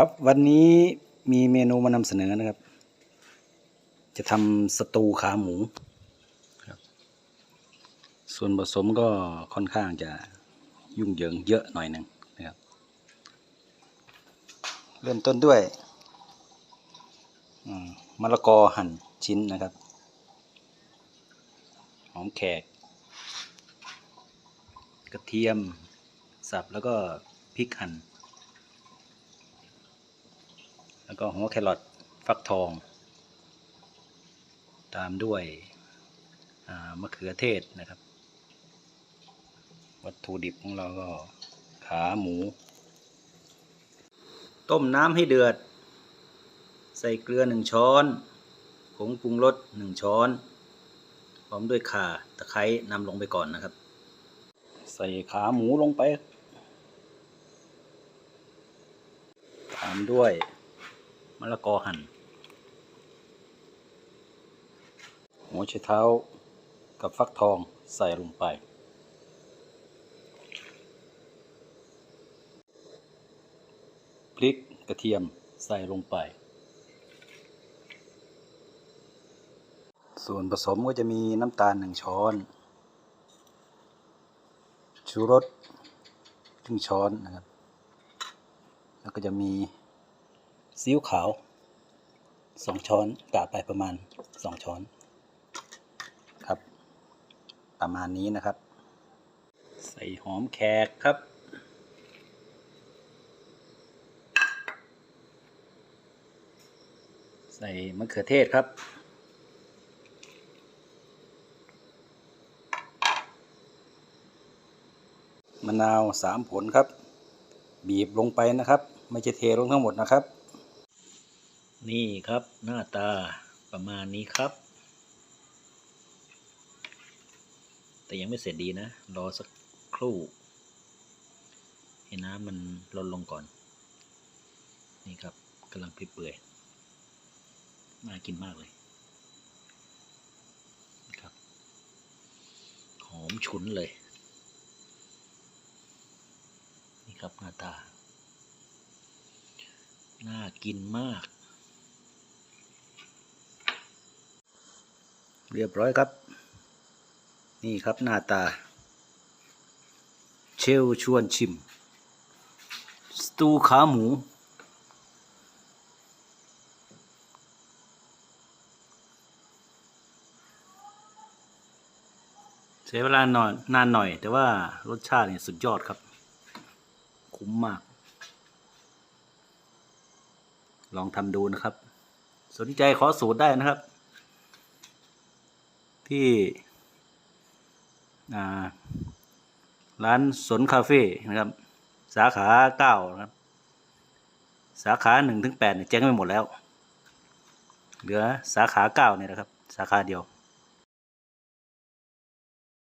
ครับวันนี้มีเมนูมานำเสนอนะครับ จะทำสตูขาหมูครับ ส่วนผสมก็ค่อนข้างจะยุ่งเหยิงเยอะหน่อยหนึ่งนะครับ เริ่มต้นด้วยอืมมะละกอหั่นชิ้นนะครับ หอมแขก กระเทียม สับแล้วก็พริกหั่น แล้วก็หัวแครอทฟักทอง ตามด้วยมะเขือเทศนะครับ วัตถุดิบของเราก็ขาหมู ต้มน้ำให้เดือด ใส่เกลือหนึ่งช้อนผงปรุงรสหนึ่งช้อน พร้อมด้วยข่าตะไคร้นำลงไปก่อนนะครับ ใส่ขาหมูลงไป ตามด้วย มะละกอหั่นหัวไชเท้ากับฟักทองใส่ลงไป พริกกระเทียมใส่ลงไป ส่วนผสมก็จะมีน้ำตาลหนึ่งช้อน ชูรสครึ่งช้อนนะครับ แล้วก็จะมี ซีอิ๊วขาวสองช้อนกะไปประมาณสองช้อนครับ ประมาณนี้นะครับ ใส่หอมแขกครับใส่มะเขือเทศครับ มะนาวสามผลครับ บีบลงไปนะครับ ไม่ใช่เทลงทั้งหมดนะครับ นี่ครับหน้าตาประมาณนี้ครับ แต่ยังไม่เสร็จดีนะ รอสักครู่ ให้น้ำมันลดลงก่อน นี่ครับกำลังเปื่อยๆน่ากินมากเลยครับ หอมฉุนเลย นี่ครับหน้าตา น่ากินมาก เรียบร้อยครับ นี่ครับหน้าตา เชลชวนชิม สตูขาหมู เสียเวลาหน่อยนานหน่อย แต่ว่ารสชาติเนี่ยสุดยอดครับ คุ้มมาก ลองทำดูนะครับ สนใจขอสูตรได้นะครับ ที่ร้านสนคาเฟ่นะครับ สาขาเก้านะครับ สาขาหนึ่งถึงแปดเนี่ยแจ้งไปหมดแล้ว เหลือสาขาเก้าเนี่ยนะครับ สาขาเดียว